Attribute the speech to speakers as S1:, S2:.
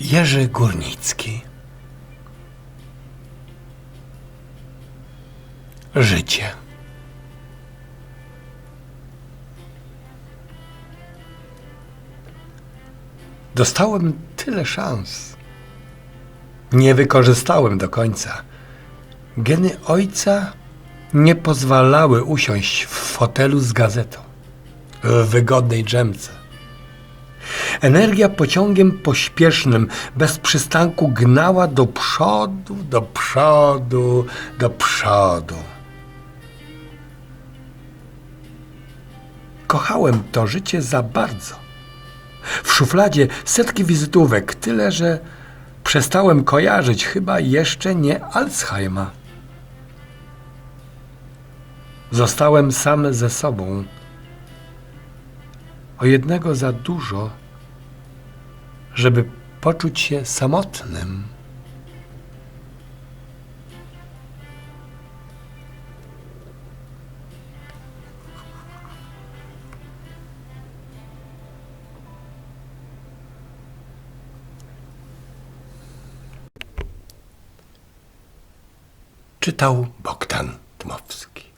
S1: Jerzy Górnicki. Życie. Dostałem tyle szans. Nie wykorzystałem do końca. Geny ojca nie pozwalały usiąść w fotelu z gazetą w wygodnej dżemce. Energia pociągiem pośpiesznym, bez przystanku gnała do przodu, do przodu, do przodu. Kochałem to życie za bardzo. W szufladzie setki wizytówek, tyle że przestałem kojarzyć chyba jeszcze nie Alzheima. Zostałem sam ze sobą. O jednego za dużo, żeby poczuć się samotnym. Czytał Bogdan Dmowski.